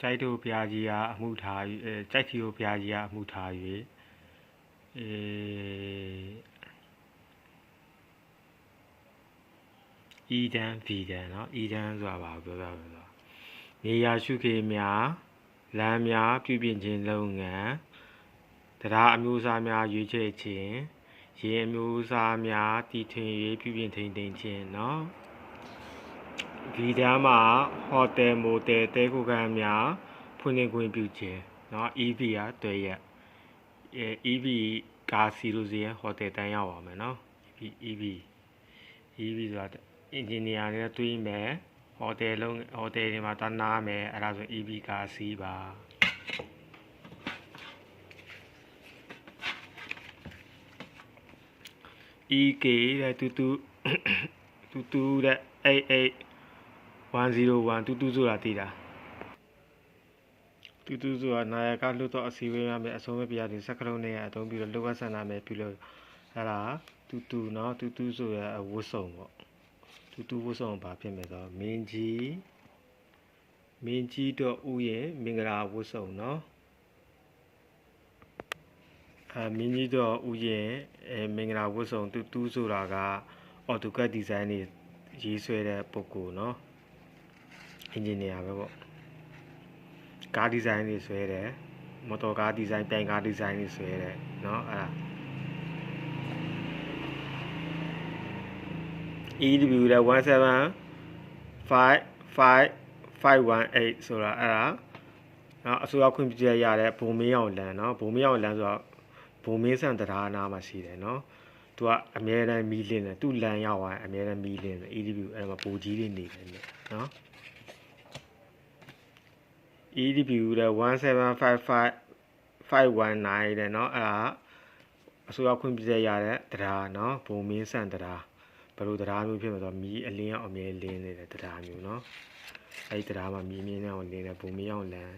ကြိုက်တို့ဘုရားကြီးကအမှုထား၍အဲကြိုက်တီတို့ဘုရားကြီးကအမှုထား၍အဲအီဒန်ဗီဒန်เนาะအီဒန်ဆိုတာဘာကိုပြောပြမလဲဆိုတော့နေရာရှုခေများလမ်းများပြုပြင်ခြင်းလုပ်ငန်းတရားအမျိုးအစားများရွေးချယ်ခြင်းရေအမျိုးအစားများတည်ထွင်၍ပြုပြင်ထိန်းသိမ်းခြင်းเนาะ ဒီတန်းမှာဟိုတယ်မိုတယ်တဲခုခန်းများဖွင့်လှစ်ခွင့်ပြုခြင်းเนาะ EV ကတွေ့ရက်အဲ EV ကားစီလိုစီရဲ့ဟိုတယ်တန်းရောက်ပါမယ်เนาะ EV EV EV ဆိုတာအင်ဂျင်နီယာတွေနဲ့တွေးမယ်ဟိုတယ်လုံးဟိုတယ်တွေမှာတန်းနာမယ်အဲ့ဒါဆို EV ကားစီးပါ EK တဲ့တူတူတူတူတဲ့88 101တူတူဆိုတာတည်တာတူတူဆိုတာနာယကလွတ်တော့အစည်းအဝေးရမယ်အဆုံးမပြရတယ်စက္ကလုံးနဲ့အသုံးပြီးတော့လောကဆန္ဒမယ်ပြုလို့အဲ့ဒါတူတူเนาะတူတူဆိုရဝတ်စုံပေါ့တူတူဝတ်စုံဘာဖြစ်မယ်ဆိုတော့မင်းကြီးမင်းကြီးတော့ဥယျာဉ်မင်္ဂလာဝတ်စုံเนาะအဲမင်းကြီးတော့ဥယျာဉ်အဲမင်္ဂလာဝတ်စုံတူတူဆိုတာကအော်တိုကတ်ဒီဇိုင်းတွေရေးဆွဲတဲ့ပုံကိုเนาะ အ င်ဂျင်နီယာပဲပေါ့ကားဒီဇိုင်းတွေဆွဲတယ်မော်တော်ကားဒီဇိုင်းတိုင်ကားဒီဇိုင်းတွေဆွဲတယ်เนาะအဲ့ဒါ EW တဲ့1755518ဆိုတာအဲ့ဒါเนาะအစိုးရခွင့်ပြုချက်ရတဲ့ဘုံမင်းအောင်လန်เนาะဘုံမင်းအောင်လန်ဆိုတော့ဘုံမင်းဆန်တရားနာမှာရှိတယ်เนาะသူကအမြဲတမ်းမီးလင်းတယ်သူ့လန်ရောက်သွားရင်အမြဲတမ်းမီးလင်းတယ် EW အဲ့မှာပူကြီးတွေနေတယ်เนาะ EDPU တဲ့1755519တဲ့เนาะအဲ့ဒါအစိုးရခွင့်ပြုချက်ရတဲ့တရားเนาะဘုံမင်းဆန်တရားဘယ်လိုတရားမျိုးဖြစ်မှာဆိုတော့မီးအလင်းအောင်အမြဲလင်းနေတဲ့တရားမျိုးเนาะအဲ့ဒီတရားမှာမီးမြင်းအောင်လင်းတဲ့ဘုံမင်းအောင်လန်း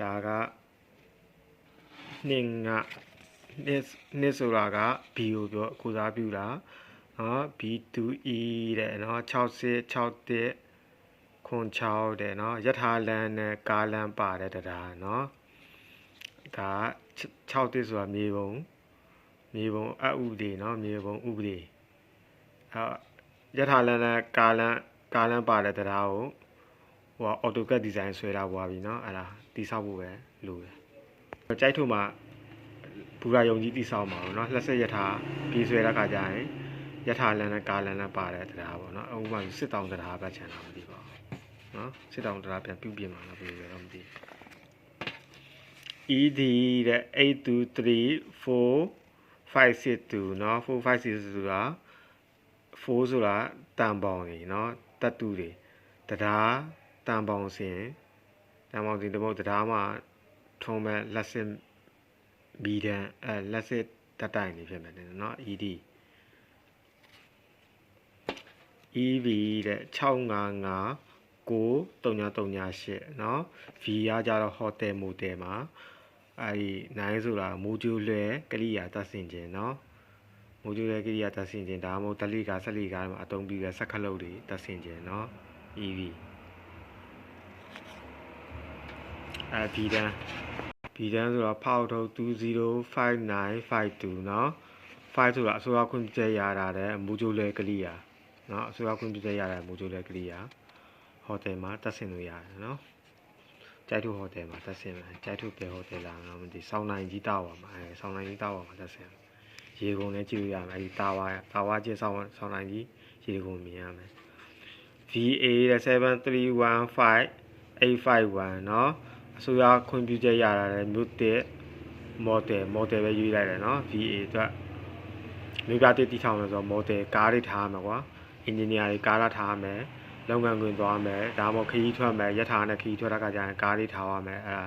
ဒါကနှင်းကနှင်းနှင်းဆိုတာက B ကိုပြောကိုစားပြုတာ နော် B2E တဲ့နော်60 61ခွန်6တဲ့နော်ယထာလန်နဲ့ကာလန်ပါတဲ့တရားနော်ဒါ6တစ်ဆိုတာမြေပုံမြေပုံအဥပဒေနော်မြေပုံဥပဒေအဲယထာလန်နဲ့ကာလန်ကာလန်ပါတဲ့တရားကိုဟိုအော်တိုကတ်ဒီဇိုင်းဆွဲတာပွားပြီနော်အဲ့ဒါတိဆောက်ဖို့ပဲလိုတယ်ကြိုက်ထုံမှာဘူရာယုံကြီးတိဆောက်မှာပေါ့နော်လက်ဆက်ယထာပြေးဆွဲတဲ့ခါကျရင် ယထာလန်နဲ့ကာလန်နဲ့ပါတဲ့တရားပေါ့နော်ဥပမာစစ်တောင်တရားပဲချန်တာမသိပါဘူးနော်စစ်တောင်တရားပြန်ပြုတ်ပြင်မှာလားဘယ်လိုလဲတော့မသိ ED တဲ့82345662เนาะ4562ဆိုတာ4ဆိုတာတန်ပေါင်ကြီးเนาะတတ်တူတွေတရားတန်ပေါင်စင်တန်ပေါင်စင်တပုတ်တရားမှာထုံးမဲ့လက်စစ်ဘီဒန်အဲလက်စစ်တတိုင်နေဖြစ်မယ်เนาะ ED EV တဲ့655 9338เนาะ V ရကြတော့ hotel motel မှာအဲဒီ9ဆိုတာမူဂျူလွယ်ကလိယာတက်ဆင်ခြင်းเนาะမူဂျူလွယ်ကလိယာတက်ဆင်ခြင်းဒါမှမဟုတ်တလိကာဆက်လီကာမှာအသုံးပြုတဲ့ဆက်ခလုတ်တွေတက်ဆင်ခြင်းเนาะ EV အဲ V တန်း V တန်းဆိုတော့ဖောက်ထုတ်205952เนาะ5ဆိုတာအစိုးရခွင့်ပြုချက်ရတာတဲ့မူဂျူလွယ်ကလိယာ เนาะအစိုးရခွင့်ပြုချက်ရတဲ့မူဂျူလွယ်ကလိယာဟိုတယ်မှာတက်ဆင်လို့ရတယ်เนาะကြိုက်ထုဟိုတယ်မှာတက်ဆင်မယ်ကြိုက်ထုပဲဟိုတယ်လာတော့မသိဆောင်းနိုင်ကြီးတောက်ပါမှာအဲဆောင်းနိုင်ကြီးတောက်ပါမှာတက်ဆင်ရေကုန်လည်းကြည့်လို့ရမယ်အဲဒီတာဝါတာဝါကျဆောင်းဆောင်းနိုင်ကြီးရေကုန်မြင်ရမယ် VA တဲ့7315 851เนาะအစိုးရခွင့်ပြုချက်ရတာလည်းမြို့တက် model model ပဲရွေးလိုက်တယ်เนาะ VA အတွက်မြို့ပြတက်တီထောင်လို့ဆိုတော့ model ကားတွေထားမှာကွာ engineer တွေကားလာထားမယ်လုပ်ငန်းခွင်သွားမယ်ဒါမှမဟုတ်ခရီးထွက်မယ်ရထားနဲ့ခရီးထွက်တာကကြာရင်ကားလေးထားရမယ်အဲ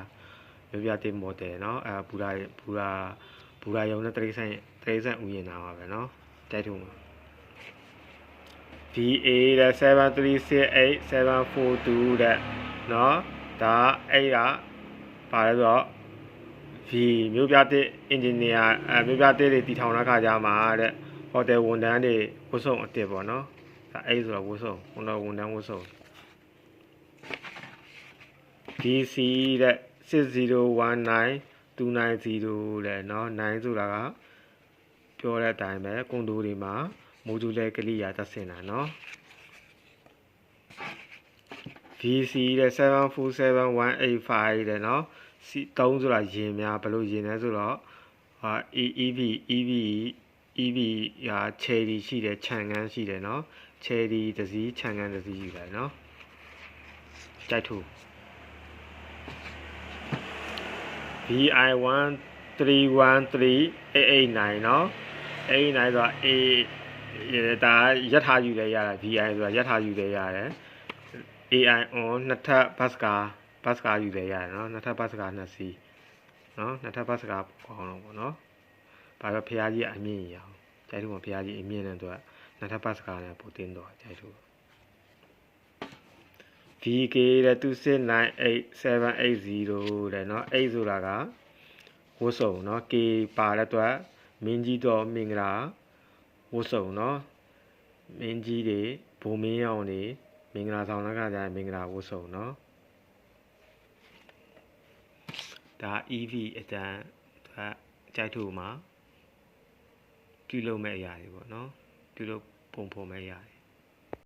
မြို့ပြတင်မော်တယ်เนาะအဲဘူရာဘူရာဘူရာယုံနဲ့တရိတ်ဆန်တရိတ်ဆန်ဥယျာဉ်နာပါပဲเนาะတိုက်ထုံမှာ VA တဲ့7368 742တဲ့เนาะဒါအဲ့ကပါလဲဆိုတော့ V မြို့ပြတဲ့ engineer အဲမြို့ပြတဲ့တွေတည်ထောင်တဲ့ခါကြမှာတဲ့ဟိုတယ်ဝန်ထမ်းတွေဝတ်စုံအစ်စ်ပေါ့เนาะ ဒါ အဲ့ဆိုတော့ဝတ်စုံဝန်တော်ဝန်တန်းဝတ်စုံ DC တဲ့6019 290တဲ့เนาะ9ဆိုတာကပြောတဲ့အတိုင်းပဲကွန်ဒိုတွေမှာမိုဂျူလဲကလိယာသက်ဆင်တာเนาะ VC တဲ့747185တဲ့เนาะ C 3ဆိုတာရင်များဘယ်လိုရင်လဲဆိုတော့ဟာ EV EV EV ဟာ cherry ရှိတယ်ခြံကန်းရှိတယ်เนาะ cherry တစ်စီးခြံကန်းတစ်စီးယူတယ်เนาะကြိုက်ထူ VI13138889เนาะ89ဆိုတာ A ဒါရက်ထားယူလဲရတယ် VI ဆိုတာရက်ထားယူလဲရတယ် AI on နှစ်ထပ်ဘတ်စကာဘတ်စကာယူလဲရတယ်เนาะနှစ်ထပ်ဘတ်စကာနှစ်စီးเนาะနှစ်ထပ်ဘတ်စကာပေါင်းတော့ပေါ့เนาะဘာလို့ဖះကြီးအမြင့်ရအောင်ကျိုက်တို့ကဖះကြီးအမြင့်နဲ့သူက နှစ်ထပ်ဘတ်စကာနဲ့ပိုတင်းတော့ကျိုက်တို့ VK တဲ့269878တဲ့เนาะ8ဆိုတာကဝတ်စုံเนาะ K ပါတဲ့အတွက်မင်းကြီးတော်မင်္ဂလာဝတ်စုံเนาะမင်းကြီးတွေဘုံမင်းအောင်တွေမင်္ဂလာဆောင်လက်ကကြရင်မင်္ဂလာဝတ်စုံเนาะဒါ EV အတန်းဒါကြိုက်ထုတ်မှာပြုလုပ်မဲ့အရာတွေပေါ့เนาะပြုလုပ် ပုံဖော်မဲ့အရာတွေ